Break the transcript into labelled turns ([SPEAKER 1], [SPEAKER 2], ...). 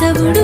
[SPEAKER 1] కేశవుడు